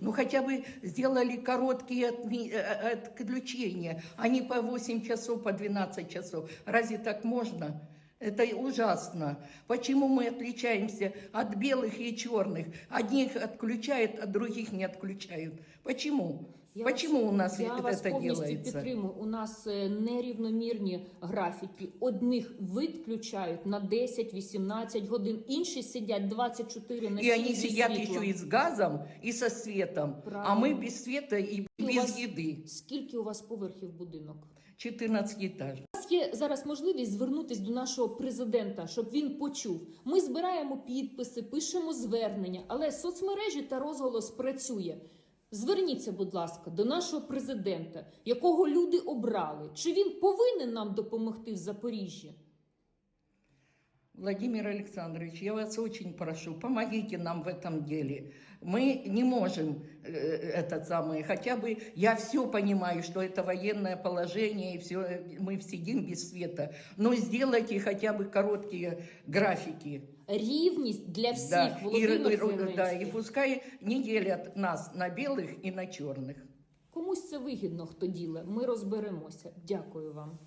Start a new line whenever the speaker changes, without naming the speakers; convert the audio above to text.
Ну, хотя бы сделали короткие отми- э, отключения, а не по 8 часов, по 12 часов. Разве так можно? Это ужасно. Почему мы отличаемся от белых и черных? Одних отключают, а других не отключают. Почему?
Я
Почему
вас-
у нас
я
это
вас повністю
делается?
підтримую. У нас е, нерівномірні графіки. Одних відключають на 10-18 годин, інші сидять 24 на 7
И они
зі
сидят
світлом.
еще и с газом, и со светом, а
Правильно.
мы без света и
у
без
вас-
еды.
Скільки у вас поверхів будинок?
14 этаж.
У нас є зараз можливість звернутися до нашого президента, щоб він почув. Ми збираємо підписи, пишемо звернення, але соцмережі та розголос працює. Зверніться, будь ласка, до нашого президента, якого люди обрали. Чи він повинен нам допомогти в Запоріжжі?
Владимир Александрович, я вас очень прошу, помогите нам в этом деле. Мы не можем э, этот самый, хотя бы я все понимаю, что это военное положение и все, мы сидим без света, но сделайте хотя бы короткие графики.
Рівність для всіх,
Да, и,
Володимир
и-
Зеленський.
да, и пускай не делят нас на белых и на черных.
Комусь це вигідно, хто діле. Ми розберемося. Дякую вам.